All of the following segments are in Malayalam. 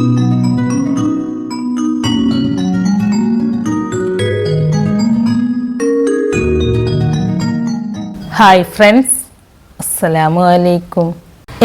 ഹായ് ഫ്രണ്ട്സ് അസ്സലാമു അലൈക്കും.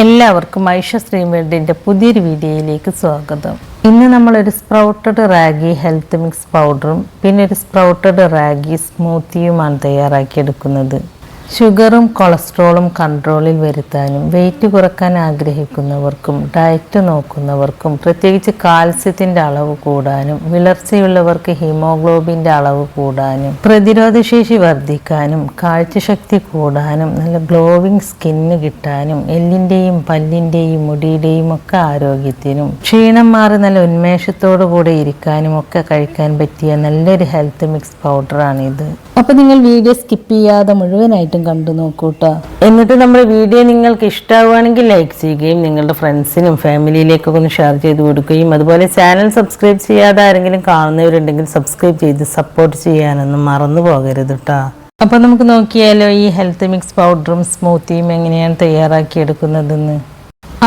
എല്ലാവർക്കും ഐഷ ശ്രീമേഡിന്റെ പുതിയൊരു വീഡിയോയിലേക്ക് സ്വാഗതം. ഇന്ന് നമ്മളൊരു സ്പ്രൗട്ടഡ് റാഗി ഹെൽത്ത് മിക്സ് പൗഡറും പിന്നെ ഒരു സ്പ്രൗട്ടഡ് റാഗി സ്മൂത്തിയുമാണ് തയ്യാറാക്കിയെടുക്കുന്നത്. ഷുഗറും കൊളസ്ട്രോളും കൺട്രോളിൽ വരുത്താനും വെയിറ്റ് കുറയ്ക്കാൻ ആഗ്രഹിക്കുന്നവർക്കും ഡയറ്റ് നോക്കുന്നവർക്കും പ്രത്യേകിച്ച് കാൽസ്യത്തിന്റെ അളവ് കൂടാനും വിളർച്ചയുള്ളവർക്ക് ഹീമോഗ്ലോബിന്റെ അളവ് കൂടാനും പ്രതിരോധശേഷി വർദ്ധിക്കാനും കാഴ്ചശക്തി കൂടാനും നല്ല ഗ്ലോവിങ് സ്കിന്ന് കിട്ടാനും എല്ലിന്റെയും പല്ലിന്റെയും മുടിയുടെയും ഒക്കെ ആരോഗ്യത്തിനും ക്ഷീണം മാറി നല്ല ഉന്മേഷത്തോടു കൂടെ ഇരിക്കാനും ഒക്കെ കഴിക്കാൻ പറ്റിയ നല്ലൊരു ഹെൽത്ത് മിക്സ് പൗഡറാണിത് അപ്പോൾ നിങ്ങൾ വീഡിയോ സ്കിപ്പ് ചെയ്യാതെ മുഴുവനായിട്ടും കണ്ടു നോക്കൂട്ടോ. എന്നിട്ട് നമ്മുടെ വീഡിയോ നിങ്ങൾക്ക് ഇഷ്ടമാവുകയാണെങ്കിൽ ലൈക്ക് ചെയ്യുകയും നിങ്ങളുടെ ഫ്രണ്ട്സിനും ഫാമിലിയിലേക്കൊക്കെ ഒന്ന് ഷെയർ ചെയ്ത് കൊടുക്കുകയും അതുപോലെ ചാനൽ സബ്സ്ക്രൈബ് ചെയ്യാതെ ആരെങ്കിലും കാണുന്നവരുണ്ടെങ്കിൽ സബ്സ്ക്രൈബ് ചെയ്ത് സപ്പോർട്ട് ചെയ്യാനൊന്നും മറന്നു പോകരുത് കേട്ടോ അപ്പൊ നമുക്ക് നോക്കിയാലോ ഈ ഹെൽത്ത് മിക്സ് പൗഡറും സ്മൂത്തിയും എങ്ങനെയാണ് തയ്യാറാക്കിയെടുക്കുന്നതെന്ന്?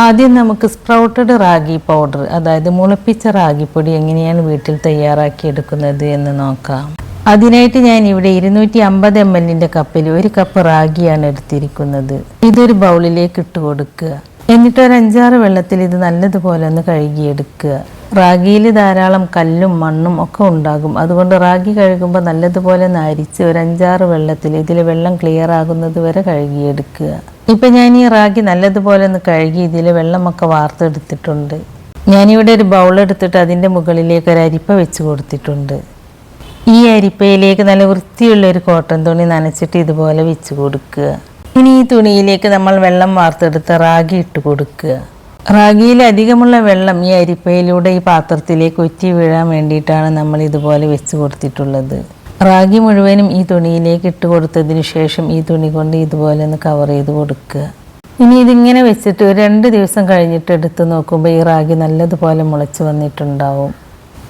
ആദ്യം നമുക്ക് സ്പ്രൗട്ടഡ് റാഗി പൗഡർ അതായത് മുളപ്പിച്ച റാഗിപ്പൊടി എങ്ങനെയാണ് വീട്ടിൽ തയ്യാറാക്കി എടുക്കുന്നത് എന്ന് നോക്കാം. അതിനായിട്ട് ഞാൻ ഇവിടെ ഇരുന്നൂറ്റി അമ്പത് എം എല്ലിന്റെ കപ്പിൽ ഒരു കപ്പ് റാഗിയാണ് എടുത്തിരിക്കുന്നത്. ഇതൊരു ബൗളിലേക്ക് ഇട്ട് കൊടുക്കുക. എന്നിട്ട് ഒരു അഞ്ചാറ് വെള്ളത്തിൽ ഇത് നല്ലതുപോലെ ഒന്ന് കഴുകിയെടുക്കുക. റാഗിയിൽ ധാരാളം കല്ലും മണ്ണും ഒക്കെ ഉണ്ടാകും. അതുകൊണ്ട് റാഗി കഴുകുമ്പോൾ നല്ലതുപോലെ നരിച്ച് ഒരു അഞ്ചാറ് വെള്ളത്തിൽ ഇതിൽ വെള്ളം ക്ലിയർ ആകുന്നത് വരെ കഴുകിയെടുക്കുക. ഇപ്പം ഞാൻ ഈ റാഗി നല്ലതുപോലെ ഒന്ന് കഴുകി ഇതിൽ വെള്ളമൊക്കെ വാർത്തെടുത്തിട്ടുണ്ട്. ഞാനിവിടെ ഒരു ബൗളെടുത്തിട്ട് അതിന്റെ മുകളിലേക്ക് ഒരു അരിപ്പ വെച്ച് കൊടുത്തിട്ടുണ്ട്. ഈ അരിപ്പയിലേക്ക് നല്ല വൃത്തിയുള്ള ഒരു കോട്ടൺ തുണി നനച്ചിട്ട് ഇതുപോലെ വെച്ച് കൊടുക്കുക. ഇനി ഈ തുണിയിലേക്ക് നമ്മൾ വെള്ളം വാർത്തെടുത്ത് റാഗി ഇട്ട് കൊടുക്കുക. റാഗിയിൽ അധികമുള്ള വെള്ളം ഈ അരിപ്പയിലൂടെ ഈ പാത്രത്തിലേക്ക് ഒറ്റി വീഴാൻ വേണ്ടിയിട്ടാണ് നമ്മൾ ഇതുപോലെ വെച്ച് കൊടുത്തിട്ടുള്ളത്. റാഗി മുഴുവനും ഈ തുണിയിലേക്ക് ഇട്ട് കൊടുത്തതിന് ശേഷം ഈ തുണി കൊണ്ട് ഇതുപോലെ ഒന്ന് കവർ ചെയ്ത് കൊടുക്കുക. ഇനി ഇതിങ്ങനെ വെച്ചിട്ട് ഒരു രണ്ട് ദിവസം കഴിഞ്ഞിട്ട് എടുത്ത് നോക്കുമ്പോൾ ഈ റാഗി നല്ലതുപോലെ മുളച്ച് വന്നിട്ടുണ്ടാവും.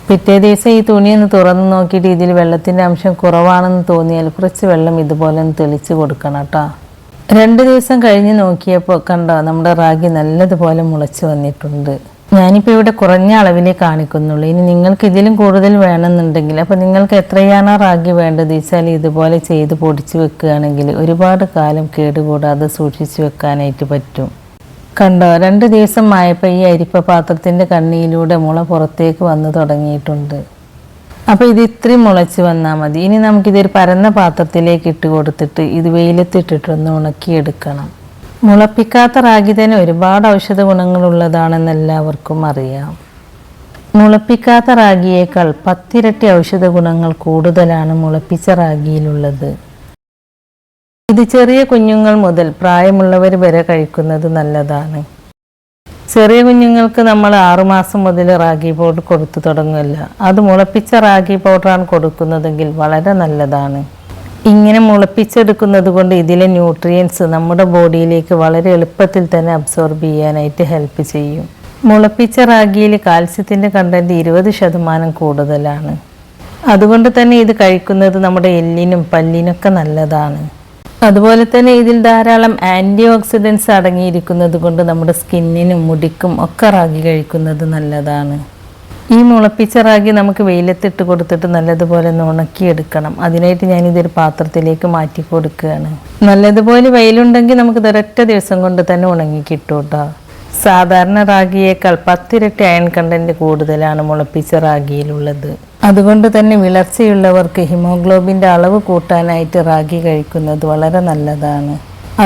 പിറ്റേ ദിവസം ഈ തുണി ഒന്ന് തുറന്ന് നോക്കിയിട്ട് ഇതിൽ വെള്ളത്തിന്റെ അംശം കുറവാണെന്ന് തോന്നിയാൽ കുറച്ച് വെള്ളം ഇതുപോലെ ഒന്ന് തെളിച്ച് കൊടുക്കണം കേട്ടോ രണ്ട് ദിവസം കഴിഞ്ഞ് നോക്കിയപ്പോൾ കണ്ടോ നമ്മുടെ റാഗി നല്ലതുപോലെ മുളച്ച് വന്നിട്ടുണ്ട്. ഞാനിപ്പോൾ ഇവിടെ കുറഞ്ഞ അളവിലേ കാണിക്കുന്നുള്ളൂ. ഇനി നിങ്ങൾക്ക് ഇതിലും കൂടുതൽ വേണമെന്നുണ്ടെങ്കിൽ അപ്പോൾ നിങ്ങൾക്ക് എത്രയാണോ റാഗി വേണ്ടത്? വെച്ചാൽ ഇതുപോലെ ചെയ്ത് പൊടിച്ച് വെക്കുകയാണെങ്കിൽ ഒരുപാട് കാലം കേടുകൂടാതെ സൂക്ഷിച്ച് വെക്കാനായിട്ട് പറ്റും. കണ്ടോ രണ്ട് ദിവസം ആയപ്പോൾ ഈ അരിപ്പ പാത്രത്തിന്റെ കണ്ണിയിലൂടെ മുള പുറത്തേക്ക് വന്നു തുടങ്ങിയിട്ടുണ്ട്. അപ്പോൾ ഇത് ഇത്രയും മുളച്ച് വന്നാൽ മതി. ഇനി നമുക്കിതൊരു പരന്ന പാത്രത്തിലേക്ക് ഇട്ട് കൊടുത്തിട്ട് ഇത് വെയിലത്തിട്ടിട്ടൊന്ന് ഉണക്കിയെടുക്കണം. മുളപ്പിക്കാത്ത റാഗി തന്നെ ഒരുപാട് ഔഷധ ഗുണങ്ങളുള്ളതാണെന്ന് എല്ലാവർക്കും അറിയാം. മുളപ്പിക്കാത്ത റാഗിയേക്കാൾ പത്തിരട്ടി ഔഷധ ഗുണങ്ങൾ കൂടുതലാണ് മുളപ്പിച്ച റാഗിയിലുള്ളത്. ഇത് ചെറിയ കുഞ്ഞുങ്ങൾ മുതൽ പ്രായമുള്ളവർ വരെ കഴിക്കുന്നത് നല്ലതാണ്. ചെറിയ കുഞ്ഞുങ്ങൾക്ക് നമ്മൾ ആറുമാസം മുതൽ റാഗി പൗഡർ കൊടുത്തു തുടങ്ങില്ല അത് മുളപ്പിച്ച റാഗി പൗഡറാണ് കൊടുക്കുന്നതെങ്കിൽ വളരെ നല്ലതാണ്. ഇങ്ങനെ മുളപ്പിച്ചെടുക്കുന്നത് കൊണ്ട് ഇതിലെ ന്യൂട്രിയൻസ് നമ്മുടെ ബോഡിയിലേക്ക് വളരെ എളുപ്പത്തിൽ തന്നെ അബ്സോർബ് ചെയ്യാനായിട്ട് ഹെൽപ്പ് ചെയ്യും. മുളപ്പിച്ച റാഗിയിൽ കാൽസ്യത്തിന്റെ കണ്ടന്റ് ഇരുപത് ശതമാനം കൂടുതലാണ്. അതുകൊണ്ട് തന്നെ ഇത് കഴിക്കുന്നത് നമ്മുടെ എല്ലിനും പല്ലിനൊക്കെ നല്ലതാണ്. അതുപോലെ തന്നെ ഇതിൽ ധാരാളം ആന്റി ഓക്സിഡൻസ് അടങ്ങിയിരിക്കുന്നത് കൊണ്ട് നമ്മുടെ സ്കിന്നിനും മുടിക്കും ഒക്കെ റാഗി കഴിക്കുന്നത് നല്ലതാണ്. ഈ മുളപ്പിച്ച റാഗി നമുക്ക് വെയിലത്തിട്ട് കൊടുത്തിട്ട് നല്ലതുപോലെ ഒന്ന് ഉണക്കിയെടുക്കണം. അതിനായിട്ട് ഞാനിതൊരു പാത്രത്തിലേക്ക് മാറ്റി കൊടുക്കുകയാണ്. നല്ലതുപോലെ വെയിലുണ്ടെങ്കിൽ നമുക്ക് ഒരൊറ്റ ദിവസം കൊണ്ട് തന്നെ ഉണങ്ങി കിട്ടും കേട്ടോ സാധാരണ റാഗിയേക്കാൾ പത്തിരട്ടി അയൺ കണ്ടന്റ് കൂടുതലാണ് മുളപ്പിച്ച റാഗിയിലുള്ളത് അതുകൊണ്ട് തന്നെ വിളർച്ചയുള്ളവർക്ക് ഹിമോഗ്ലോബിന്റെ അളവ് കൂട്ടാനായിട്ട് റാഗി കഴിക്കുന്നത് വളരെ നല്ലതാണ്.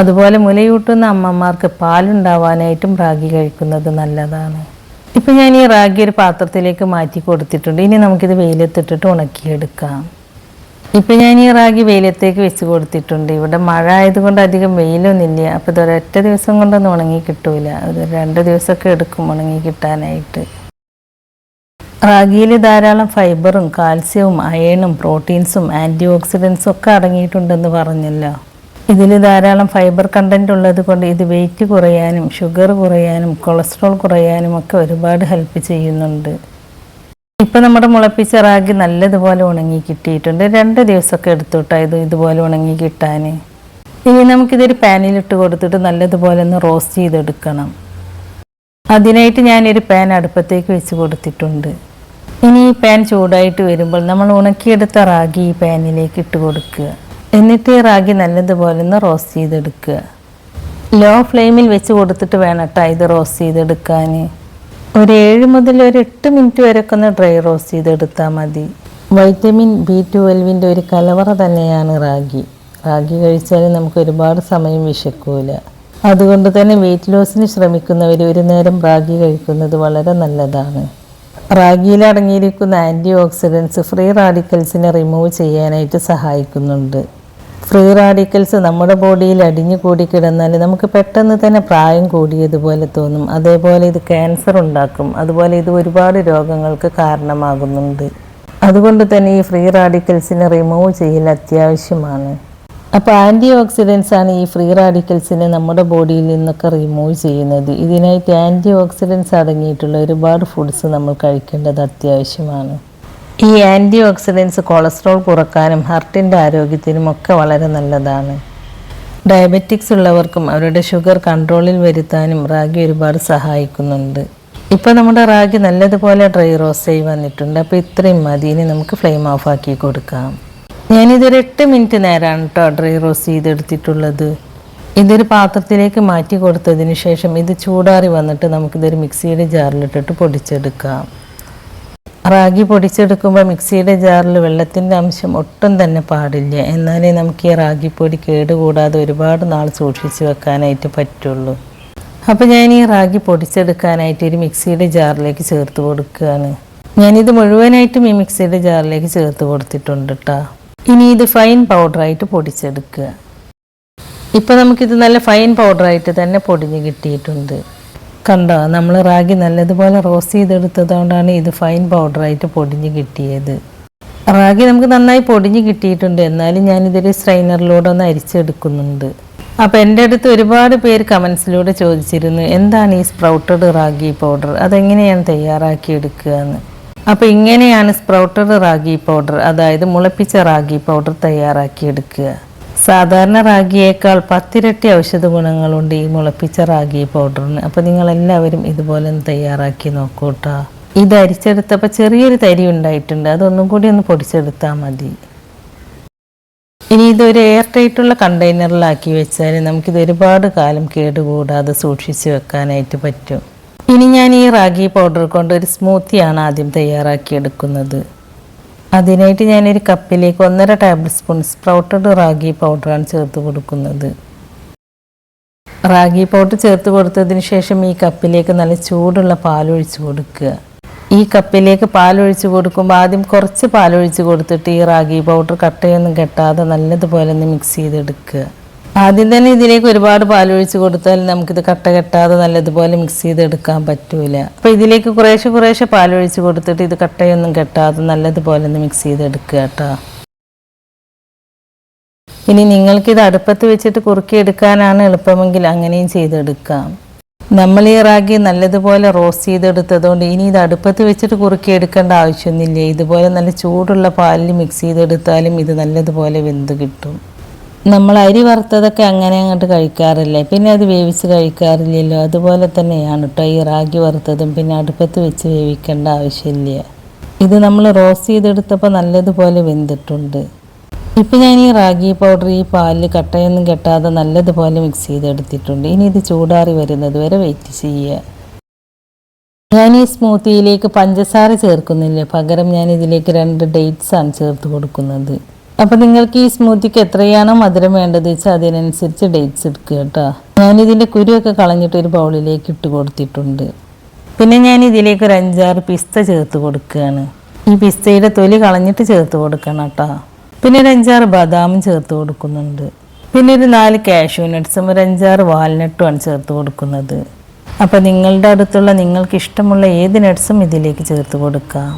അതുപോലെ മുലയൂട്ടുന്ന അമ്മമാർക്ക് പാലുണ്ടാവാനായിട്ടും റാഗി കഴിക്കുന്നത് നല്ലതാണ്. ഇപ്പം ഞാൻ ഈ റാഗി ഒരു പാത്രത്തിലേക്ക് മാറ്റി കൊടുത്തിട്ടുണ്ട്. ഇനി നമുക്കിത് വെയിലത്തിട്ടിട്ട് ഉണക്കിയെടുക്കാം. ഇപ്പം ഞാൻ ഈ റാഗി വെയിലത്തേക്ക് വെച്ച് കൊടുത്തിട്ടുണ്ട്. ഇവിടെ മഴ ആയതുകൊണ്ട് അധികം വെയിലൊന്നുമില്ല. അപ്പോൾ ഇതൊരൊറ്റ ദിവസം കൊണ്ടൊന്നും ഉണങ്ങി കിട്ടൂല. അത് രണ്ട് ദിവസമൊക്കെ എടുക്കും ഉണങ്ങി കിട്ടാനായിട്ട്. റാഗിയിൽ ധാരാളം ഫൈബറും കാൽസ്യവും അയണും പ്രോട്ടീൻസും ആന്റി ഓക്സിഡൻസും ഒക്കെ അടങ്ങിയിട്ടുണ്ടെന്ന് പറഞ്ഞല്ലോ. ഇതിൽ ധാരാളം ഫൈബർ കണ്ടന്റ് ഉള്ളത് കൊണ്ട് ഇത് വെയിറ്റ് കുറയാനും ഷുഗർ കുറയാനും കൊളസ്ട്രോൾ കുറയാനും ഒക്കെ ഒരുപാട് ഹെൽപ്പ് ചെയ്യുന്നുണ്ട്. ഇപ്പം നമ്മുടെ മുളപ്പിച്ച റാഗി നല്ലതുപോലെ ഉണങ്ങി കിട്ടിയിട്ടുണ്ട്. രണ്ട് ദിവസമൊക്കെ എടുത്തുട്ടാ ഇത് ഇതുപോലെ ഉണങ്ങി കിട്ടാൻ ഇനി നമുക്കിതൊരു പാനിലിട്ട് കൊടുത്തിട്ട് നല്ലതുപോലെ ഒന്ന് റോസ്റ്റ് ചെയ്തെടുക്കണം. അതിനായിട്ട് ഞാനൊരു പാൻ അടുപ്പത്തേക്ക് വെച്ച് കൊടുത്തിട്ടുണ്ട്. ഇനി ഈ പാൻ ചൂടായിട്ട് വരുമ്പോൾ നമ്മൾ ഉണക്കിയെടുത്ത റാഗി ഈ പാനിലേക്ക് ഇട്ട് കൊടുക്കുക. എന്നിട്ട് ഈ റാഗി നല്ലതുപോലെ ഒന്ന് റോസ്റ്റ് ചെയ്തെടുക്കുക. ലോ ഫ്ലെയിമിൽ വെച്ച് കൊടുത്തിട്ട് വേണം കേട്ടോ ഇത് റോസ്റ്റ് ചെയ്തെടുക്കാൻ. ഒരു ഏഴ് മുതൽ ഒരു എട്ട് മിനിറ്റ് വരെയൊക്കെ ഒന്ന് ഡ്രൈ റോസ്റ്റ് ചെയ്തെടുത്താൽ മതി. വൈറ്റമിൻ ബി ട്വൽവിന്റെ ഒരു കലവറ തന്നെയാണ് റാഗി. റാഗി കഴിച്ചാൽ നമുക്ക് ഒരുപാട് സമയം വിശക്കൂല. അതുകൊണ്ട് തന്നെ വെയിറ്റ് ലോസിന് ശ്രമിക്കുന്നവർ ഒരു നേരം റാഗി കഴിക്കുന്നത് വളരെ നല്ലതാണ്. റാഗിയിൽ അടങ്ങിയിരിക്കുന്ന ആന്റി ഓക്സിഡൻസ് ഫ്രീ റാഡിക്കൽസിനെ റിമൂവ് ചെയ്യാനായിട്ട് സഹായിക്കുന്നുണ്ട്. ഫ്രീ റാഡിക്കൽസ് നമ്മുടെ ബോഡിയിൽ അടിഞ്ഞു കൂടി കിടന്നാൽ നമുക്ക് പെട്ടെന്ന് തന്നെ പ്രായം കൂടിയതുപോലെ തോന്നും. അതേപോലെ ഇത് ക്യാൻസർ ഉണ്ടാക്കും. അതുപോലെ ഇത് ഒരുപാട് രോഗങ്ങൾക്ക് കാരണമാകുന്നുണ്ട്. അതുകൊണ്ട് തന്നെ ഈ ഫ്രീ റാഡിക്കൽസിനെ റിമൂവ് ചെയ്യൽ അത്യാവശ്യമാണ്. അപ്പോൾ ആന്റി ഓക്സിഡൻസ് ആണ് ഈ ഫ്രീ റാഡിക്കൽസിനെ നമ്മുടെ ബോഡിയിൽ നിന്നൊക്കെ റിമൂവ് ചെയ്യുന്നത്. ഇതിനായിട്ട് ആന്റി ഓക്സിഡൻസ് അടങ്ങിയിട്ടുള്ള ഒരുപാട് ഫുഡ്സ് നമ്മൾ കഴിക്കേണ്ടത് അത്യാവശ്യമാണ്. ഈ ആന്റി ഓക്സിഡൻസ് കൊളസ്ട്രോൾ കുറക്കാനും ഹാർട്ടിന്റെ ആരോഗ്യത്തിനും ഒക്കെ വളരെ നല്ലതാണ്. ഡയബറ്റിക്സ് ഉള്ളവർക്കും അവരുടെ ഷുഗർ കൺട്രോളിൽ വരുത്താനും റാഗി ഒരുപാട് സഹായിക്കുന്നുണ്ട്. ഇപ്പോൾ നമ്മുടെ റാഗി നല്ലതുപോലെ ഡ്രൈ റോസ്റ്റ് ആയി വന്നിട്ടുണ്ട്. അപ്പോൾ ഇത്രയും മതി. ഇനി നമുക്ക് ഫ്ലെയിം ഓഫ് ആക്കി കൊടുക്കാം. ഞാനിതൊരു എട്ട് മിനിറ്റ് നേരമാണ് കേട്ടോ ഡ്രൈ റോസ്റ്റ് ചെയ്തെടുത്തിട്ടുള്ളത്. ഇതൊരു പാത്രത്തിലേക്ക് മാറ്റി കൊടുത്തതിന് ശേഷം ഇത് ചൂടാറി വന്നിട്ട് നമുക്കിതൊരു മിക്സിയുടെ ജാറിലിട്ടിട്ട് പൊടിച്ചെടുക്കാം. റാഗി പൊടിച്ചെടുക്കുമ്പോൾ മിക്സിയുടെ ജാറിൽ വെള്ളത്തിന്റെ അംശം ഒട്ടും തന്നെ പാടില്ല. എന്നാലേ നമുക്ക് ഈ റാഗിപ്പൊടി കേടുകൂടാതെ ഒരുപാട് നാൾ സൂക്ഷിച്ച് വെക്കാനായിട്ട് പറ്റുള്ളൂ. അപ്പോൾ ഞാൻ ഈ റാഗി പൊടിച്ചെടുക്കാനായിട്ട് ഒരു മിക്സിയുടെ ജാറിലേക്ക് ചേർത്ത് കൊടുക്കുകയാണ്. ഞാനിത് മുഴുവനായിട്ടും ഈ മിക്സിയുടെ ജാറിലേക്ക് ചേർത്ത് കൊടുത്തിട്ടുണ്ട് കേട്ടോ ഇനി ഇത് ഫൈൻ പൗഡറായിട്ട് പൊടിച്ചെടുക്കുക. ഇപ്പോൾ നമുക്കിത് നല്ല ഫൈൻ പൗഡറായിട്ട് തന്നെ പൊടിഞ്ഞ് കിട്ടിയിട്ടുണ്ട്. കണ്ടോ? നമ്മൾ റാഗി നല്ലതുപോലെ റോസ്റ്റ് ചെയ്തെടുത്തതുകൊണ്ടാണ് ഇത് ഫൈൻ പൗഡറായിട്ട് പൊടിഞ്ഞ് കിട്ടിയത്. റാഗി നമുക്ക് നന്നായി പൊടിഞ്ഞ് കിട്ടിയിട്ടുണ്ട്. എന്നാലും ഞാനിതൊരു സ്ട്രെയിനറിലൂടെ ഒന്ന് അരിച്ചെടുക്കുന്നുണ്ട്. അപ്പോൾ എന്റെ അടുത്ത് ഒരുപാട് പേര് കമൻസിലൂടെ ചോദിച്ചിരുന്നു എന്താണ് ഈ സ്പ്രൗട്ടഡ് റാഗി പൗഡർ? അതെങ്ങനെയാണ് തയ്യാറാക്കി എന്ന് അപ്പോൾ ഇങ്ങനെയാണ് സ്പ്രൗട്ടഡ് റാഗി പൗഡർ അതായത് മുളപ്പിച്ച റാഗി പൗഡർ തയ്യാറാക്കി എടുക്കുക. സാധാരണ റാഗിയേക്കാൾ പത്തിരട്ടി ഔഷധ ഗുണങ്ങളുണ്ട് ഈ മുളപ്പിച്ച റാഗി പൗഡറിന്. അപ്പോൾ നിങ്ങളെല്ലാവരും ഇതുപോലെ ഒന്ന് തയ്യാറാക്കി നോക്കൂ കേട്ടോ ഇത് അരിച്ചെടുത്തപ്പോൾ ചെറിയൊരു തരി ഉണ്ടായിട്ടുണ്ട്. അതൊന്നും കൂടി ഒന്ന് പൊടിച്ചെടുത്താൽ മതി. ഇനി ഇതൊരു എയർ ടൈറ്റുള്ള കണ്ടെയ്നറിലാക്കി വെച്ചാൽ നമുക്കിത് ഒരുപാട് കാലം കേടുകൂടാതെ സൂക്ഷിച്ചു വെക്കാനായിട്ട് പറ്റും. ഇനി ഞാൻ ഈ റാഗി പൗഡർ കൊണ്ട് ഒരു സ്മൂത്തിയാണ് ആദ്യം തയ്യാറാക്കിയെടുക്കുന്നത്. അതിനായിട്ട് ഞാനൊരു കപ്പിലേക്ക് ഒന്നര ടേബിൾ സ്പൂൺ സ്പ്രൗട്ടഡ് റാഗി പൗഡറാണ് ചേർത്ത് കൊടുക്കുന്നത്. റാഗി പൗഡർ ചേർത്ത് കൊടുത്തതിന് ശേഷം ഈ കപ്പിലേക്ക് നല്ല ചൂടുള്ള പാലൊഴിച്ച് കൊടുക്കുക. ഈ കപ്പിലേക്ക് പാലൊഴിച്ച് കൊടുക്കുമ്പോൾ ആദ്യം കുറച്ച് പാലൊഴിച്ച് കൊടുത്തിട്ട് ഈ റാഗി പൗഡർ കട്ടയൊന്നും കെട്ടാതെ നല്ലതുപോലെ ഒന്ന് മിക്സ് ചെയ്തെടുക്കുക. ആദ്യം തന്നെ ഇതിലേക്ക് ഒരുപാട് പാലൊഴിച്ച് കൊടുത്താൽ നമുക്കിത് കട്ട കെട്ടാതെ നല്ലതുപോലെ മിക്സ് ചെയ്തെടുക്കാൻ പറ്റൂല. അപ്പോൾ ഇതിലേക്ക് കുറേശ്ശെ കുറേശ്ശെ പാലൊഴിച്ച് കൊടുത്തിട്ട് ഇത് കട്ടയൊന്നും കെട്ടാതെ നല്ലതുപോലെ ഒന്ന് മിക്സ് ചെയ്തെടുക്കുക കേട്ടോ. ഇനി നിങ്ങൾക്കിത് അടുപ്പത്ത് വെച്ചിട്ട് കുറുക്കിയെടുക്കാനാണ് എളുപ്പമെങ്കിൽ അങ്ങനെയും ചെയ്തെടുക്കാം. നമ്മൾ ഈ റാഗി നല്ലതുപോലെ റോസ്റ്റ് ചെയ്തെടുത്തതുകൊണ്ട് ഇനി ഇത് അടുപ്പത്ത് വെച്ചിട്ട് കുറുക്കി എടുക്കേണ്ട ആവശ്യമൊന്നുമില്ല. ഇതുപോലെ നല്ല ചൂടുള്ള പാലിൽ മിക്സ് ചെയ്തെടുത്താലും ഇത് നല്ലതുപോലെ വെന്ത് കിട്ടും. നമ്മൾ അരി വറുത്തതൊക്കെ അങ്ങനെ അങ്ങോട്ട് കഴിക്കാറില്ലേ? പിന്നെ അത് വേവിച്ച് കഴിക്കാറില്ലല്ലോ. അതുപോലെ തന്നെയാണ് കേട്ടോ ഈ റാഗി വറുത്തതും പിന്നെ അടുപ്പത്ത് വെച്ച് വേവിക്കേണ്ട ആവശ്യമില്ല. ഇത് നമ്മൾ റോസ്റ്റ് ചെയ്തെടുത്തപ്പോൾ നല്ലതുപോലെ വെന്തിട്ടുണ്ട്. ഇപ്പം ഞാൻ ഈ റാഗി പൗഡർ ഈ പാലിൽ കട്ടയൊന്നും കെട്ടാതെ നല്ലതുപോലെ മിക്സ് ചെയ്തെടുത്തിട്ടുണ്ട്. ഇനി ഇത് ചൂടാറി വരുന്നത് വരെ വെയിറ്റ് ചെയ്യുക. ഞാൻ ഈ സ്മൂത്തിയിലേക്ക് പഞ്ചസാര ചേർക്കുന്നില്ല? പകരം ഞാൻ ഇതിലേക്ക് രണ്ട് ഡേറ്റ്സാണ് ചേർത്ത് കൊടുക്കുന്നത്. അപ്പം നിങ്ങൾക്ക് ഈ സ്മൂത്തിക്ക് എത്രയാണ് മധുരം വേണ്ടത് വെച്ചാൽ അതിനനുസരിച്ച് ഡേറ്റ്സ് എടുക്കുക കേട്ടോ. ഞാനിതിന്റെ കുരുവൊക്കെ കളഞ്ഞിട്ട് ഒരു ബൗളിലേക്ക് ഇട്ട് കൊടുത്തിട്ടുണ്ട്. പിന്നെ ഞാൻ ഇതിലേക്ക് ഒരു അഞ്ചാറ് പിസ്ത ചേർത്ത് കൊടുക്കുകയാണ്. ഈ പിസ്തയുടെ തൊലി കളഞ്ഞിട്ട് ചേർത്ത് കൊടുക്കണം കേട്ടോ. പിന്നെ ഒരു അഞ്ചാറ് ബദാമും ചേർത്ത് കൊടുക്കുന്നുണ്ട്. പിന്നെ ഒരു നാല് കാഷ്യൂ നട്ട്സും ഒരു അഞ്ചാറ് വാൽനട്ടുമാണ് ചേർത്ത് കൊടുക്കുന്നത്. അപ്പോൾ നിങ്ങളുടെ അടുത്തുള്ള നിങ്ങൾക്ക് ഇഷ്ടമുള്ള ഏത് നട്ട്സും ഇതിലേക്ക് ചേർത്ത് കൊടുക്കാം.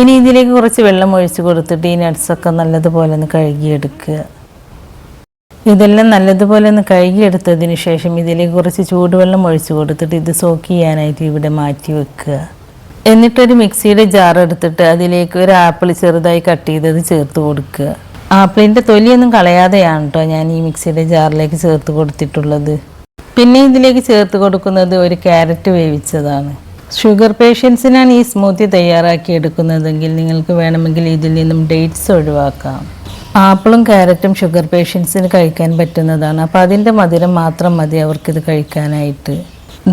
ഇനി ഇതിലേക്ക് കുറച്ച് വെള്ളം ഒഴിച്ച് കൊടുത്തിട്ട് ഈ നട്ട്സൊക്കെ നല്ലതുപോലെ ഒന്ന് കഴുകിയെടുക്കുക. ഇതെല്ലാം നല്ലതുപോലെ ഒന്ന് കഴുകിയെടുത്തതിന് ശേഷം ഇതിലേക്ക് കുറച്ച് ചൂടുവെള്ളം ഒഴിച്ച് കൊടുത്തിട്ട് ഇത് സോക്ക് ചെയ്യാനായിട്ട് ഇവിടെ മാറ്റി വെക്കുക. എന്നിട്ടൊരു മിക്സിയുടെ ജാർ എടുത്തിട്ട് അതിലേക്ക് ഒരു ആപ്പിൾ ചെറുതായി കട്ട് ചെയ്തത് ചേർത്ത് കൊടുക്കുക. ആപ്പിളിന്റെ തൊലിയൊന്നും കളയാതെയാണ് കേട്ടോ ഞാൻ ഈ മിക്സിയുടെ ജാറിലേക്ക് ചേർത്ത് കൊടുത്തിട്ടുള്ളത്. പിന്നെ ഇതിലേക്ക് ചേർത്ത് കൊടുക്കുന്നത് ഒരു ക്യാരറ്റ് വേവിച്ചതാണ്. ഷുഗർ പേഷ്യൻസിനാണ് ഈ സ്മൂത്തി തയ്യാറാക്കി എടുക്കുന്നതെങ്കിൽ നിങ്ങൾക്ക് വേണമെങ്കിൽ ഇതിൽ നിന്നും ഡേറ്റ്സ് ഒഴിവാക്കാം. ആപ്പിളും ക്യാരറ്റും ഷുഗർ പേഷ്യൻസിന് കഴിക്കാൻ പറ്റുന്നതാണ്. അപ്പോൾ അതിന്റെ മധുരം മാത്രം മതി അവർക്കിത് കഴിക്കാനായിട്ട്.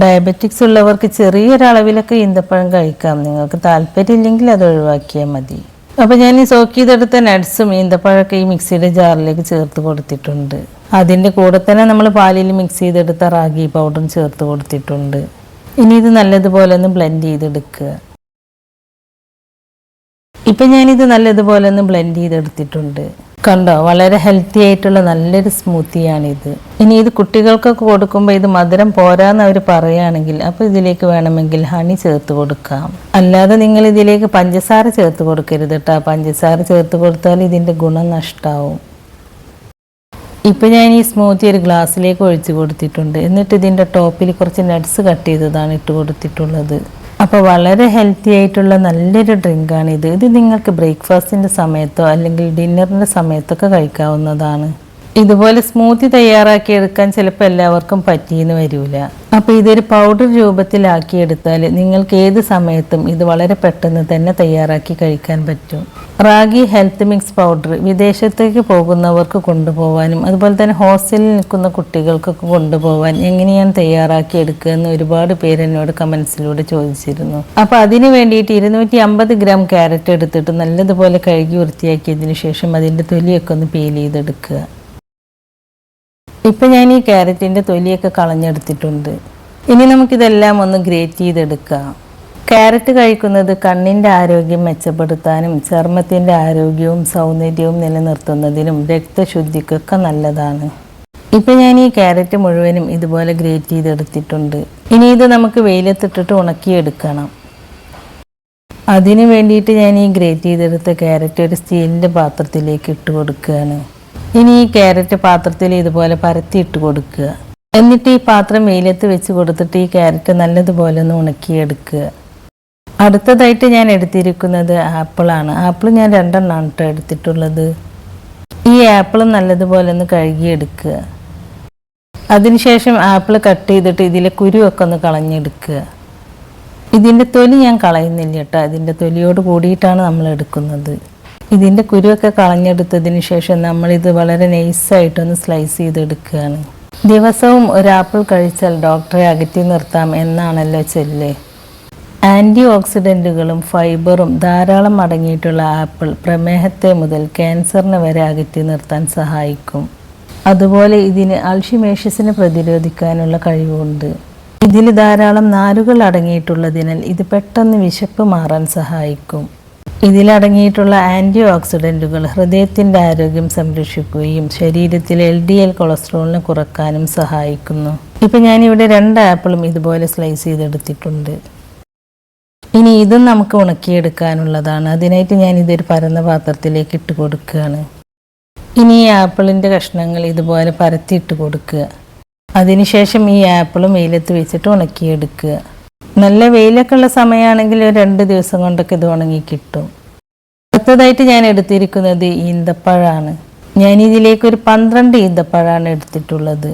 ഡയബറ്റിക്സ് ഉള്ളവർക്ക് ചെറിയൊരളവിലൊക്കെ ഈന്തപ്പഴം കഴിക്കാം. നിങ്ങൾക്ക് താല്പര്യമില്ലെങ്കിൽ അത് ഒഴിവാക്കിയാൽ മതി. അപ്പോൾ ഞാൻ ഈ സോക്ക് ചെയ്തെടുത്ത നട്ട്സും ഈന്തപ്പഴമൊക്കെ ഈ മിക്സിയുടെ ജാറിലേക്ക് ചേർത്ത് കൊടുത്തിട്ടുണ്ട്. അതിന്റെ കൂടെ തന്നെ നമ്മൾ പാലിൽ മിക്സ് ചെയ്തെടുത്ത റാഗി പൗഡറും ചേർത്ത് കൊടുത്തിട്ടുണ്ട്. ഇനി ഇത് നല്ലതുപോലെ ഒന്ന് ബ്ലെൻഡ് ചെയ്തെടുക്കുക. ഇപ്പം ഞാനിത് നല്ലതുപോലെ ഒന്ന് ബ്ലെൻഡ് ചെയ്തെടുത്തിട്ടുണ്ട്. കണ്ടോ? വളരെ ഹെൽത്തി ആയിട്ടുള്ള നല്ലൊരു സ്മൂത്തിയാണിത് ഇനി ഇത് കുട്ടികൾക്കൊക്കെ കൊടുക്കുമ്പോൾ ഇത് മധുരം പോരാന്ന് അവർ പറയുകയാണെങ്കിൽ അപ്പോൾ ഇതിലേക്ക് വേണമെങ്കിൽ ഹണി ചേർത്ത് കൊടുക്കാം. അല്ലാതെ നിങ്ങൾ ഇതിലേക്ക് പഞ്ചസാര ചേർത്ത് കൊടുക്കരുത് കേട്ടോ പഞ്ചസാര ചേർത്ത് കൊടുത്താൽ ഇതിന്റെ ഗുണം നഷ്ടാവും ഇപ്പം ഞാൻ ഈ സ്മൂത്തി ഒരു ഗ്ലാസ്സിലേക്ക് ഒഴിച്ച് കൊടുത്തിട്ടുണ്ട്. എന്നിട്ട് ഇതിന്റെ ടോപ്പിൽ കുറച്ച് നട്ട്സ് കട്ട് ചെയ്തതാണ് ഇട്ട് കൊടുത്തിട്ടുള്ളത്. അപ്പോൾ വളരെ ഹെൽത്തി ആയിട്ടുള്ള നല്ലൊരു ഡ്രിങ്കാണ് ഇത്. ഇത് നിങ്ങൾക്ക് ബ്രേക്ക്ഫാസ്റ്റിന്റെ സമയത്തോ അല്ലെങ്കിൽ ഡിന്നറിന്റെ സമയത്തൊക്കെ കഴിക്കാവുന്നതാണ്. ഇതുപോലെ സ്മൂത്തി തയ്യാറാക്കി എടുക്കാൻ ചിലപ്പോൾ എല്ലാവർക്കും പറ്റിയെന്ന് വരില്ല അപ്പോൾ ഇതൊരു പൗഡർ രൂപത്തിലാക്കിയെടുത്താൽ നിങ്ങൾക്ക് ഏത് സമയത്തും ഇത് വളരെ പെട്ടെന്ന് തന്നെ തയ്യാറാക്കി കഴിക്കാൻ പറ്റും. റാഗി ഹെൽത്ത് മിക്സ് പൗഡർ വിദേശത്തേക്ക് പോകുന്നവർക്ക് കൊണ്ടുപോകാനും അതുപോലെ തന്നെ ഹോസ്റ്റലിൽ നിൽക്കുന്ന കുട്ടികൾക്കൊക്കെ കൊണ്ടുപോകാൻ എങ്ങനെയാണ് തയ്യാറാക്കി എടുക്കുക എന്ന് ഒരുപാട് പേര് എന്നോട് കമൻസിലൂടെ ചോദിച്ചിരുന്നു. അപ്പോൾ അതിന് വേണ്ടിയിട്ട് ഇരുന്നൂറ്റി അമ്പത് ഗ്രാം ക്യാരറ്റ് എടുത്തിട്ട് നല്ലതുപോലെ കഴുകി വൃത്തിയാക്കിയതിന് ശേഷം അതിന്റെ തൊലിയൊക്കെ ഒന്ന് പീൽ ചെയ്തെടുക്കുക. ഇപ്പം ഞാൻ ഈ ക്യാരറ്റിന്റെ തൊലിയൊക്കെ കളഞ്ഞെടുത്തിട്ടുണ്ട്. ഇനി നമുക്കിതെല്ലാം ഒന്ന് ഗ്രേറ്റ് ചെയ്തെടുക്കാം. ക്യാരറ്റ് കഴിക്കുന്നത് കണ്ണിന്റെ ആരോഗ്യം മെച്ചപ്പെടുത്താനും ചർമ്മത്തിന്റെ ആരോഗ്യവും സൗന്ദര്യവും നിലനിർത്തുന്നതിനും രക്തശുദ്ധിക്കൊക്കെ നല്ലതാണ്. ഇപ്പം ഞാൻ ഈ ക്യാരറ്റ് മുഴുവനും ഇതുപോലെ ഗ്രേറ്റ് ചെയ്തെടുത്തിട്ടുണ്ട്. ഇനി ഇത് നമുക്ക് വെയിലത്തിട്ടിട്ട് ഉണക്കിയെടുക്കണം. അതിനു വേണ്ടിയിട്ട് ഞാൻ ഈ ഗ്രേറ്റ് ചെയ്തെടുത്ത ക്യാരറ്റ് ഒരു സ്റ്റീലിന്റെ പാത്രത്തിലേക്ക് ഇട്ട് കൊടുക്കുകയാണ്. ഇനി ഈ ക്യാരറ്റ് പാത്രത്തിൽ ഇതുപോലെ പരത്തി ഇട്ട് കൊടുക്കുക. എന്നിട്ട് ഈ പാത്രം വെയിലത്ത് വെച്ച് കൊടുത്തിട്ട് ഈ ക്യാരറ്റ് നല്ലതുപോലെ ഒന്ന് ഉണക്കിയെടുക്കുക. അടുത്തതായിട്ട് ഞാൻ എടുത്തിരിക്കുന്നത് ആപ്പിളാണ്. ആപ്പിൾ ഞാൻ രണ്ടെണ്ണമാണ് കേട്ടോ എടുത്തിട്ടുള്ളത്. ഈ ആപ്പിൾ നല്ലതുപോലെ ഒന്ന് കഴുകിയെടുക്കുക. അതിനുശേഷം ആപ്പിൾ കട്ട് ചെയ്തിട്ട് ഇതിലെ കുരുവൊക്കെ ഒന്ന് കളഞ്ഞെടുക്കുക. ഇതിന്റെ തൊലി ഞാൻ കളയുന്നില്ല കേട്ടോ. ഇതിന്റെ തൊലിയോട് കൂടിയിട്ടാണ് നമ്മൾ എടുക്കുന്നത്. ഇതിന്റെ കുരുവൊക്കെ കളഞ്ഞെടുത്തതിന് ശേഷം നമ്മളിത് വളരെ നൈസായിട്ടൊന്ന് സ്ലൈസ് ചെയ്തെടുക്കുകയാണ്. ദിവസവും ഒരു ആപ്പിൾ കഴിച്ചാൽ ഡോക്ടറെ അകറ്റി നിർത്താം എന്നാണല്ലോ ചെല്ല്. ആന്റി ഓക്സിഡന്റുകളും ഫൈബറും ധാരാളം അടങ്ങിയിട്ടുള്ള ആപ്പിൾ പ്രമേഹത്തെ മുതൽ ക്യാൻസറിനെ വരെ അകറ്റി നിർത്താൻ സഹായിക്കും. അതുപോലെ ഇതിന് അൾഷിമേഷ്യസിനെ പ്രതിരോധിക്കാനുള്ള കഴിവുണ്ട്. ഇതിൽ ധാരാളം നാരുകൾ അടങ്ങിയിട്ടുള്ളതിനാൽ ഇത് പെട്ടെന്ന് വിശപ്പ് മാറാൻ സഹായിക്കും. ഇതിലടങ്ങിയിട്ടുള്ള ആന്റി ഓക്സിഡന്റുകൾ ഹൃദയത്തിന്റെ ആരോഗ്യം സംരക്ഷിക്കുകയും ശരീരത്തിലെ എൽ ഡി എൽ കൊളസ്ട്രോളിനെ കുറക്കാനും സഹായിക്കുന്നു. ഇപ്പം ഞാനിവിടെ രണ്ട് ആപ്പിളും ഇതുപോലെ സ്ലൈസ് ചെയ്തെടുത്തിട്ടുണ്ട്. ഇനി ഇതും നമുക്ക് ഉണക്കിയെടുക്കാനുള്ളതാണ്. അതിനായിട്ട് ഞാൻ ഇതൊരു പരന്ന പാത്രത്തിലേക്ക് ഇട്ട് കൊടുക്കുകയാണ്. ഇനി ഈ ആപ്പിളിന്റെ കഷ്ണങ്ങൾ ഇതുപോലെ പരത്തിയിട്ട് കൊടുക്കുക. അതിനുശേഷം ഈ ആപ്പിളും വെയിലത്ത് വെച്ചിട്ട് ഉണക്കിയെടുക്കുക. നല്ല വെയിലൊക്കെ ഉള്ള സമയമാണെങ്കിൽ രണ്ട് ദിവസം കൊണ്ടൊക്കെ ഇത് ഉണങ്ങി കിട്ടും. അടുത്തതായിട്ട് ഞാൻ എടുത്തിരിക്കുന്നത് ഈന്തപ്പഴമാണ് ഞാൻ ഇതിലേക്ക് ഒരു പന്ത്രണ്ട് ഈന്തപ്പഴമാണ് എടുത്തിട്ടുള്ളത്.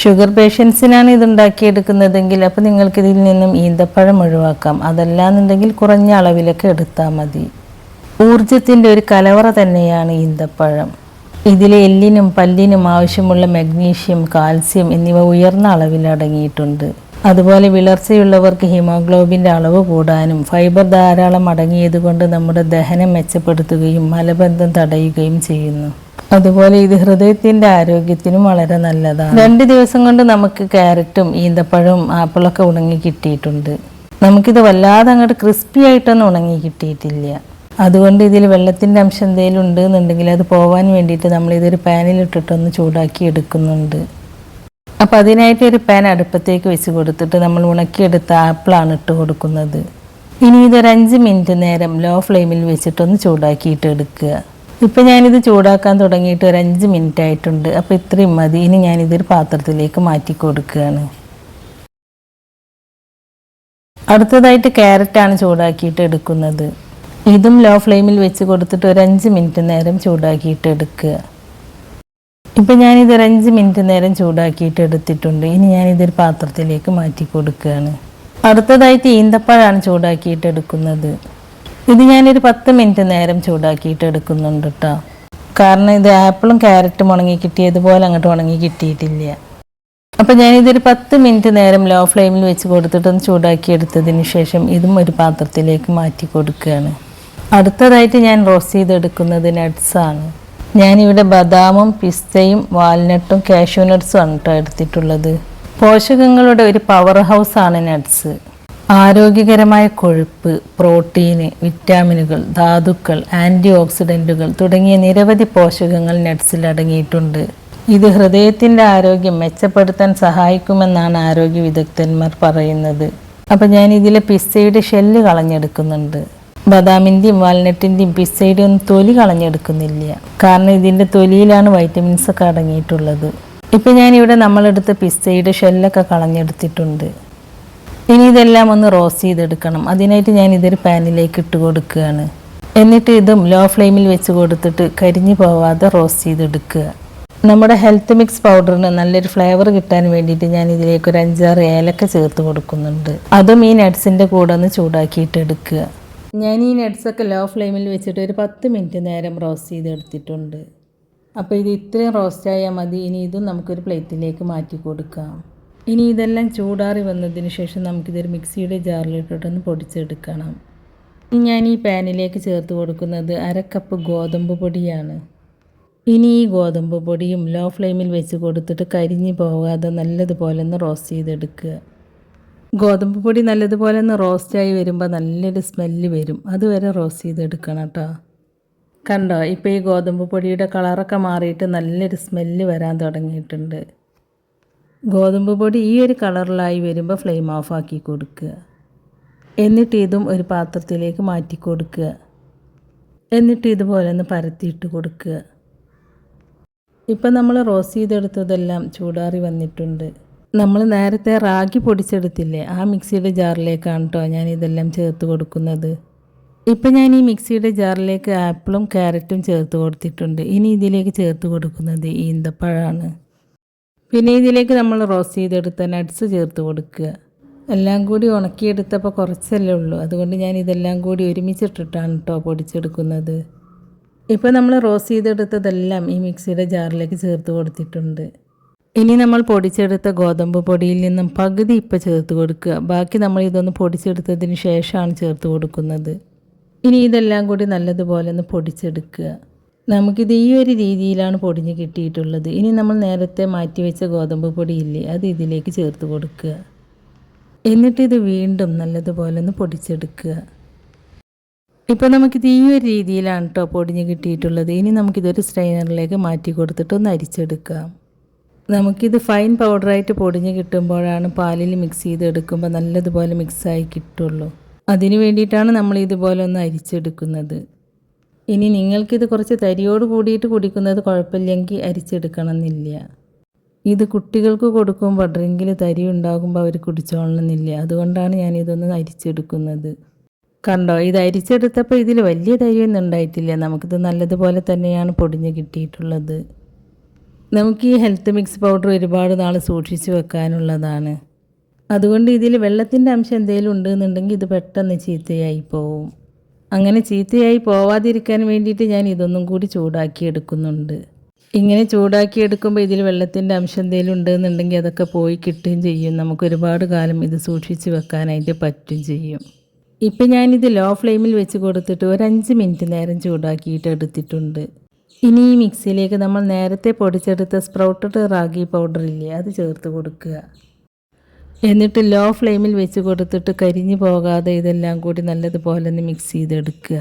ഷുഗർ പേഷ്യൻസിനാണ് ഇത് ഉണ്ടാക്കിയെടുക്കുന്നതെങ്കിൽ അപ്പോൾ നിങ്ങൾക്ക് ഇതിൽ നിന്നും ഈന്തപ്പഴം ഒഴിവാക്കാം. അതല്ലാന്നുണ്ടെങ്കിൽ കുറഞ്ഞ അളവിലൊക്കെ എടുത്താൽ മതി. ഊർജത്തിന്റെ ഒരു കലവറ തന്നെയാണ് ഈന്തപ്പഴം. ഇതിലെ എല്ലിനും പല്ലിനും ആവശ്യമുള്ള മഗ്നീഷ്യം കാൽസ്യം എന്നിവ ഉയർന്ന അളവിൽ അടങ്ങിയിട്ടുണ്ട്. അതുപോലെ വിളർച്ചയുള്ളവർക്ക് ഹീമോഗ്ലോബിന്റെ അളവ് കൂടാനും ഫൈബർ ധാരാളം അടങ്ങിയതുകൊണ്ട് നമ്മുടെ ദഹനം മെച്ചപ്പെടുത്തുകയും മലബന്ധം തടയുകയും ചെയ്യുന്നു. അതുപോലെ ഇത് ഹൃദയത്തിന്റെ ആരോഗ്യത്തിനും വളരെ നല്ലതാണ്. രണ്ട് ദിവസം കൊണ്ട് നമുക്ക് ക്യാരറ്റും ഈന്തപ്പഴവും ആപ്പിളൊക്കെ ഉണങ്ങി കിട്ടിയിട്ടുണ്ട്. നമുക്കിത് വല്ലാതെ അങ്ങോട്ട് ക്രിസ്പി ആയിട്ടൊന്നും ഉണങ്ങി കിട്ടിയിട്ടില്ല. അതുകൊണ്ട് ഇതിൽ വെള്ളത്തിന്റെ അംശം എന്തെങ്കിലും ഉണ്ട് എന്നുണ്ടെങ്കിൽ അത് പോകാൻ വേണ്ടിയിട്ട് നമ്മൾ ഇതൊരു പാനിലിട്ടിട്ടൊന്ന് ചൂടാക്കി എടുക്കുന്നുണ്ട്. അപ്പോൾ അതിനായിട്ട് ഒരു പാൻ അടുപ്പത്തേക്ക് വെച്ച് കൊടുത്തിട്ട് നമ്മൾ ഉണക്കിയെടുത്ത ആപ്പിളാണ് ഇട്ട് കൊടുക്കുന്നത്. ഇനി ഇതൊരു അഞ്ച് മിനിറ്റ് നേരം ലോ ഫ്ലെയിമിൽ വെച്ചിട്ടൊന്ന് ചൂടാക്കിയിട്ട് എടുക്കുക. ഇപ്പം ഞാനിത് ചൂടാക്കാൻ തുടങ്ങിയിട്ട് ഒരു അഞ്ച് മിനിറ്റ് ആയിട്ടുണ്ട്. അപ്പോൾ ഇത്രയും മതി. ഇനി ഞാനിതൊരു പാത്രത്തിലേക്ക് മാറ്റി കൊടുക്കുകയാണ്. അടുത്തതായിട്ട് ക്യാരറ്റാണ് ചൂടാക്കിയിട്ട് എടുക്കുന്നത്. ഇതും ലോ ഫ്ലെയിമിൽ വെച്ച് കൊടുത്തിട്ട് ഒരു അഞ്ച് മിനിറ്റ് നേരം ചൂടാക്കിയിട്ട് എടുക്കുക. ഇപ്പം ഞാനിത് ഒരു അഞ്ച് മിനിറ്റ് നേരം ചൂടാക്കിയിട്ട് എടുത്തിട്ടുണ്ട്. ഇനി ഞാനിതൊരു പാത്രത്തിലേക്ക് മാറ്റി കൊടുക്കുകയാണ്. അടുത്തതായിട്ട് ഈന്തപ്പഴമാണ് ചൂടാക്കിയിട്ട് എടുക്കുന്നത്. ഇത് ഞാനൊരു പത്ത് മിനിറ്റ് നേരം ചൂടാക്കിയിട്ട് എടുക്കുന്നുണ്ട് കേട്ടോ കാരണം ഇത് ആപ്പിളും ക്യാരറ്റും ഉണങ്ങി കിട്ടിയതുപോലെ അങ്ങോട്ട് ഉണങ്ങി കിട്ടിയിട്ടില്ല. അപ്പം ഞാനിതൊരു പത്ത് മിനിറ്റ് നേരം ലോ ഫ്ലെയിമിൽ വെച്ച് കൊടുത്തിട്ടൊന്ന് ചൂടാക്കി എടുത്തതിന് ശേഷം ഇതും ഒരു പാത്രത്തിലേക്ക് മാറ്റി കൊടുക്കുകയാണ്. അടുത്തതായിട്ട് ഞാൻ റോസ്റ്റ് ചെയ്തെടുക്കുന്നത് നട്ട്സാണ് ഞാനിവിടെ ബദാമും പിസ്തയും വാൽനട്ടും കാഷ്യൂ നട്ട്സും ആണ് കേട്ടോ എടുത്തിട്ടുള്ളത്. പോഷകങ്ങളുടെ ഒരു പവർ ഹൗസാണ് നട്ട്സ്. ആരോഗ്യകരമായ കൊഴുപ്പ് പ്രോട്ടീന് വിറ്റാമിനുകൾ ധാതുക്കൾ ആന്റി ഓക്സിഡന്റുകൾ തുടങ്ങിയ നിരവധി പോഷകങ്ങൾ നട്ട്സിൽ അടങ്ങിയിട്ടുണ്ട്. ഇത് ഹൃദയത്തിന്റെ ആരോഗ്യം മെച്ചപ്പെടുത്താൻ സഹായിക്കുമെന്നാണ് ആരോഗ്യ വിദഗ്ധന്മാർ പറയുന്നത്. അപ്പം ഞാൻ ഇതിലെ പിസ്സയുടെ ഷെല്ല് കളഞ്ഞെടുക്കുന്നുണ്ട്. ബദാമിന്റെയും വാൽനട്ടിന്റെയും പിസ്സയുടെയും ഒന്നും തൊലി കളഞ്ഞെടുക്കുന്നില്ല. കാരണം ഇതിന്റെ തൊലിയിലാണ് വൈറ്റമിൻസ് ഒക്കെ അടങ്ങിയിട്ടുള്ളത്. ഇപ്പം ഞാനിവിടെ നമ്മളെടുത്ത് പിസ്സയുടെ ഷെല്ലൊക്കെ കളഞ്ഞെടുത്തിട്ടുണ്ട്. ഇനി ഇതെല്ലാം ഒന്ന് റോസ്റ്റ് ചെയ്തെടുക്കണം. അതിനായിട്ട് ഞാൻ ഇതൊരു പാനിലേക്ക് ഇട്ട് കൊടുക്കുകയാണ്. എന്നിട്ട് ഇതും ലോ ഫ്ലെയിമിൽ വെച്ച് കൊടുത്തിട്ട് കരിഞ്ഞു പോവാതെ റോസ്റ്റ് ചെയ്തെടുക്കുക. നമ്മുടെ ഹെൽത്ത് മിക്സ് പൗഡറിന് നല്ലൊരു ഫ്ലേവർ കിട്ടാൻ വേണ്ടിയിട്ട് ഞാൻ ഇതിലേക്ക് ഒരു അഞ്ചാറ് ഏലക്ക ചേർത്ത് കൊടുക്കുന്നുണ്ട്. അതും ഈ നട്ട്സിന്റെ കൂടെ ഒന്ന് ചൂടാക്കിയിട്ട് എടുക്കുക. ഞാൻ ഈ നട്ട്സൊക്കെ ലോ ഫ്ലെയിമിൽ വെച്ചിട്ട് ഒരു പത്ത് മിനിറ്റ് നേരം റോസ്റ്റ് ചെയ്തെടുത്തിട്ടുണ്ട്. അപ്പോൾ ഇത് ഇത്രയും റോസ്റ്റ് ആയാൽ മതി. ഇനി ഇതും നമുക്കൊരു പ്ലേറ്റിലേക്ക് മാറ്റി കൊടുക്കാം. ഇനി ഇതെല്ലാം ചൂടാറി വന്നതിന് ശേഷം നമുക്കിതൊരു മിക്സിയുടെ ജാറിലിട്ടിട്ടൊന്ന് പൊടിച്ചെടുക്കണം. ഇനി ഞാൻ ഈ പാനിലേക്ക് ചേർത്ത് കൊടുക്കുന്നത് അര കപ്പ് ഗോതമ്പ് പൊടിയാണ്. ഇനി ഈ ഗോതമ്പ് പൊടിയും ലോ ഫ്ലെയിമിൽ വെച്ച് കൊടുത്തിട്ട് കരിഞ്ഞു പോകാതെ നല്ലതുപോലെ ഒന്ന് റോസ്റ്റ് ചെയ്തെടുക്കുക. ഗോതമ്പ് പൊടി നല്ലതുപോലെ ഒന്ന് റോസ്റ്റായി വരുമ്പോൾ നല്ലൊരു സ്മെല്ല് വരും. അതുവരെ റോസ്റ്റ് ചെയ്തെടുക്കണം കേട്ടോ. കണ്ടോ? ഇപ്പോൾ ഈ ഗോതമ്പ് പൊടിയുടെ കളറൊക്കെ മാറിയിട്ട് നല്ലൊരു സ്മെല്ല് വരാൻ തുടങ്ങിയിട്ടുണ്ട്. ഗോതമ്പ് പൊടി ഈ ഒരു കളറിലായി വരുമ്പോൾ ഫ്ലെയിം ഓഫ് ആക്കി കൊടുക്കുക. എന്നിട്ട് ഇതും ഒരു പാത്രത്തിലേക്ക് മാറ്റി കൊടുക്കുക. എന്നിട്ട് ഇതുപോലെ ഒന്ന് പരത്തിയിട്ട് കൊടുക്കുക. ഇപ്പം നമ്മൾ റോസ്റ്റ് ചെയ്തെടുത്തതെല്ലാം ചൂടാറി വന്നിട്ടുണ്ട്. നമ്മൾ നേരത്തെ റാഗി പൊടിച്ചെടുത്തില്ലേ ആ മിക്സിയുടെ ജാറിലേക്കാണ് കേട്ടോ ഞാൻ ഇതെല്ലാം ചേർത്ത് കൊടുക്കുന്നത്. ഇപ്പം ഞാൻ ഈ മിക്സിയുടെ ജാറിലേക്ക് ആപ്പിളും ക്യാരറ്റും ചേർത്ത് കൊടുത്തിട്ടുണ്ട്. ഇനി ഇതിലേക്ക് ചേർത്ത് കൊടുക്കുന്നത് ഈന്തപ്പഴമാണ് പിന്നെ ഇതിലേക്ക് നമ്മൾ റോസ്റ്റ് ചെയ്തെടുത്ത നട്ട്സ് ചേർത്ത് കൊടുക്കുക. എല്ലാം കൂടി ഉണക്കിയെടുത്തപ്പോൾ കുറച്ചല്ലേ ഉള്ളൂ. അതുകൊണ്ട് ഞാൻ ഇതെല്ലാം കൂടി ഒരുമിച്ചിട്ടിട്ടാണ് കേട്ടോ പൊടിച്ചെടുക്കുന്നത്. ഇപ്പോൾ നമ്മൾ റോസ്റ്റ് ചെയ്തെടുത്തതെല്ലാം ഈ മിക്സിയുടെ ജാറിലേക്ക് ചേർത്ത് കൊടുത്തിട്ടുണ്ട്. ഇനി നമ്മൾ പൊടിച്ചെടുത്ത ഗോതമ്പ് പൊടിയിൽ നിന്നും പകുതി ഇപ്പോൾ ചേർത്ത് കൊടുക്കുക. ബാക്കി നമ്മൾ ഇതൊന്ന് പൊടിച്ചെടുത്തതിന് ശേഷമാണ് ചേർത്ത് കൊടുക്കുന്നത്. ഇനി ഇതെല്ലാം കൂടി നല്ലതുപോലെ ഒന്ന് പൊടിച്ചെടുക്കുക. നമുക്കിത് ഈ ഒരു രീതിയിലാണ് പൊടിഞ്ഞ് കിട്ടിയിട്ടുള്ളത്. ഇനി നമ്മൾ നേരത്തെ മാറ്റി വെച്ച ഗോതമ്പ് പൊടിയില്ലേ അത് ഇതിലേക്ക് ചേർത്ത് കൊടുക്കുക. എന്നിട്ടിത് വീണ്ടും നല്ലതുപോലെ ഒന്ന് പൊടിച്ചെടുക്കുക. ഇപ്പോൾ നമുക്കിത് ഈ ഒരു രീതിയിലാണ് കേട്ടോ പൊടിഞ്ഞ് കിട്ടിയിട്ടുള്ളത്. ഇനി നമുക്കിതൊരു സ്ട്രെയിനറിലേക്ക് മാറ്റി കൊടുത്തിട്ട് ഒന്ന് അരിച്ചെടുക്കാം. നമുക്കിത് ഫൈൻ പൗഡറായിട്ട് പൊടിഞ്ഞ് കിട്ടുമ്പോഴാണ് പാലിൽ മിക്സ് ചെയ്തെടുക്കുമ്പോൾ നല്ലതുപോലെ മിക്സായി കിട്ടുള്ളൂ. അതിന് വേണ്ടിയിട്ടാണ് നമ്മൾ ഇതുപോലെ ഒന്ന് അരിച്ചെടുക്കുന്നത്. ഇനി നിങ്ങൾക്കിത് കുറച്ച് തരിയോട് കൂടിയിട്ട് കുടിക്കുന്നത് കുഴപ്പമില്ലെങ്കിൽ അരിച്ചെടുക്കണം എന്നില്ല ഇത് കുട്ടികൾക്ക് കൊടുക്കുമ്പോൾ ഡ്രിങ്കിൽ തരി ഉണ്ടാകുമ്പോൾ അവർ കുടിച്ചോളണമെന്നില്ല. അതുകൊണ്ടാണ് ഞാൻ ഇതൊന്ന് അരിച്ചെടുക്കുന്നത്. കണ്ടോ? ഇത് അരിച്ചെടുത്തപ്പോൾ ഇതിൽ വലിയ തരിയൊന്നും ഉണ്ടായിട്ടില്ല. നമുക്കിത് നല്ലതുപോലെ തന്നെയാണ് പൊടിഞ്ഞ് കിട്ടിയിട്ടുള്ളത്. നമുക്ക് ഈ ഹെൽത്ത് മിക്സ് പൗഡർ ഒരുപാട് നാൾ സൂക്ഷിച്ചു വെക്കാനുള്ളതാണ്. അതുകൊണ്ട് ഇതിൽ വെള്ളത്തിന്റെ അംശം എന്തെങ്കിലും ഉണ്ടെന്നുണ്ടെങ്കിൽ ഇത് പെട്ടെന്ന് ചീത്തയായി പോവും. അങ്ങനെ ചീത്തയായി പോവാതിരിക്കാൻ വേണ്ടിയിട്ട് ഞാൻ ഇതൊന്നും കൂടി ചൂടാക്കി എടുക്കുന്നുണ്ട് ഇങ്ങനെ ചൂടാക്കി എടുക്കുമ്പോൾ ഇതിൽ വെള്ളത്തിന്റെ അംശം എന്തെങ്കിലും ഉണ്ടെന്നുണ്ടെങ്കിൽ അതൊക്കെ പോയി കിട്ടുകയും ചെയ്യും. നമുക്ക് ഒരുപാട് കാലം ഇത് സൂക്ഷിച്ച് വെക്കാനായിട്ട് പറ്റും ചെയ്യും. ഇപ്പം ഞാനിത് ലോ ഫ്ലെയിമിൽ വെച്ച് കൊടുത്തിട്ട് ഒരു അഞ്ച് മിനിറ്റ് നേരം ചൂടാക്കിയിട്ട് എടുത്തിട്ടുണ്ട്. ഇനി ഈ മിക്സിയിലേക്ക് നമ്മൾ നേരത്തെ പൊടിച്ചെടുത്ത സ്പ്രൗട്ടഡ് റാഗി പൗഡർ ഇല്ലേ അത് ചേർത്ത് കൊടുക്കുക. എന്നിട്ട് ലോ ഫ്ലെയിമിൽ വെച്ച് കൊടുത്തിട്ട് കരിഞ്ഞു പോകാതെ ഇതെല്ലാം കൂടി നല്ലതുപോലെ ഒന്ന് മിക്സ് ചെയ്തെടുക്കുക.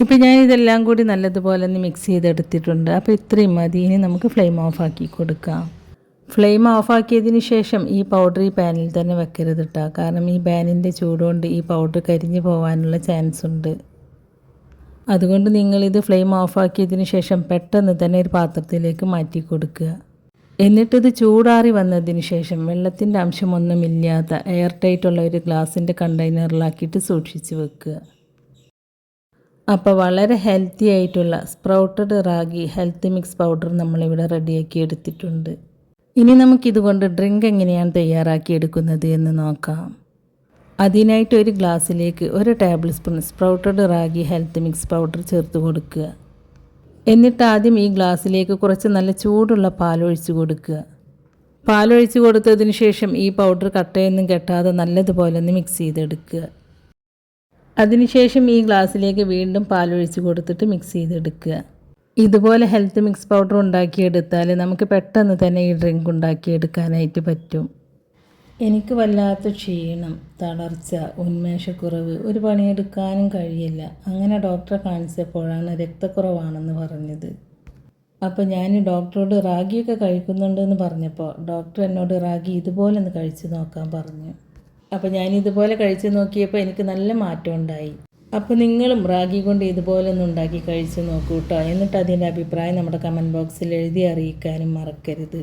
ഇപ്പം ഞാൻ ഇതെല്ലാം കൂടി നല്ലതുപോലെ ഒന്ന് മിക്സ് ചെയ്തെടുത്തിട്ടുണ്ട്. അപ്പോൾ ഇത്രയും മതി. ഇനി നമുക്ക് ഫ്ലെയിം ഓഫ് ആക്കി കൊടുക്കാം. ഫ്ലെയിം ഓഫാക്കിയതിന് ശേഷം ഈ പൗഡർ ഈ പാനിൽ തന്നെ വെക്കരുത് കേട്ടോ കാരണം ഈ പാനിന്റെ ചൂടുകൊണ്ട് ഈ പൗഡർ കരിഞ്ഞു പോകാനുള്ള ചാൻസ് ഉണ്ട്. അതുകൊണ്ട് നിങ്ങളിത് ഫ്ലെയിം ഓഫാക്കിയതിന് ശേഷം പെട്ടെന്ന് തന്നെ ഒരു പാത്രത്തിലേക്ക് മാറ്റി കൊടുക്കുക. എന്നിട്ടിത് ചൂടാറി വന്നതിന് ശേഷം വെള്ളത്തിന്റെ അംശമൊന്നുമില്ലാത്ത എയർ ടൈറ്റുള്ള ഒരു ഗ്ലാസിന്റെ കണ്ടെയ്നറിലാക്കിയിട്ട് സൂക്ഷിച്ച് വെക്കുക. അപ്പോൾ വളരെ ഹെൽത്തി ആയിട്ടുള്ള sprouted ragi health mix powder നമ്മളിവിടെ റെഡിയാക്കി എടുത്തിട്ടുണ്ട്. ഇനി നമുക്കിതുകൊണ്ട് ഡ്രിങ്ക് എങ്ങനെയാണ് തയ്യാറാക്കി എടുക്കുന്നത് എന്ന് നോക്കാം. അതിനായിട്ട് ഒരു ഗ്ലാസ്സിലേക്ക് ഒരു tablespoon sprouted ragi health mix powder ചേർത്ത് കൊടുക്കുക. എന്നിട്ട് ആദ്യം ഈ ഗ്ലാസ്സിലേക്ക് കുറച്ച് നല്ല ചൂടുള്ള പാലൊഴിച്ച് കൊടുക്കുക. പാലൊഴിച്ച് കൊടുത്തതിന് ശേഷം ഈ പൗഡർ കട്ടയൊന്നും കെട്ടാതെ നല്ലതുപോലെ ഒന്ന് മിക്സ് ചെയ്തെടുക്കുക. അതിനുശേഷം ഈ ഗ്ലാസ്സിലേക്ക് വീണ്ടും പാലൊഴിച്ച് കൊടുത്തിട്ട് മിക്സ് ചെയ്തെടുക്കുക. ഇതുപോലെ ഹെൽത്ത് മിക്സ് പൗഡർ ഉണ്ടാക്കിയെടുത്താൽ നമുക്ക് പെട്ടെന്ന് തന്നെ ഈ ഡ്രിങ്ക് ഉണ്ടാക്കിയെടുക്കാനായിട്ട് പറ്റും. എനിക്ക് വല്ലാത്ത ക്ഷീണം തളർച്ച ഉന്മേഷക്കുറവ് ഒരു പണിയെടുക്കാനും കഴിയില്ല. അങ്ങനെ ഡോക്ടറെ കാണിച്ചപ്പോഴാണ് രക്തക്കുറവാണെന്ന് പറഞ്ഞത്. അപ്പോൾ ഞാൻ ഡോക്ടറോട് റാഗിയൊക്കെ കഴിക്കുന്നുണ്ടെന്ന് പറഞ്ഞപ്പോൾ ഡോക്ടർ എന്നോട് റാഗി ഇതുപോലെ ഒന്ന് കഴിച്ചു നോക്കാൻ പറഞ്ഞു. അപ്പോൾ ഞാൻ ഇതുപോലെ കഴിച്ചു നോക്കിയപ്പോൾ എനിക്ക് നല്ല മാറ്റം ഉണ്ടായി. അപ്പോൾ നിങ്ങളും റാഗി കൊണ്ട് ഇതുപോലെ ഒന്ന് ഉണ്ടാക്കി കഴിച്ചു നോക്കൂ കേട്ടോ എന്നിട്ട് അതിന്റെ അഭിപ്രായം നമ്മുടെ കമന്റ് ബോക്സിൽ എഴുതി അറിയിക്കാനും മറക്കരുത്.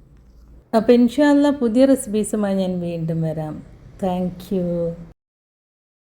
അപ്പോൾ ഇൻഷാല്ല പുതിയ റെസിപ്പീസുമായി ഞാൻ വീണ്ടും വരാം. താങ്ക്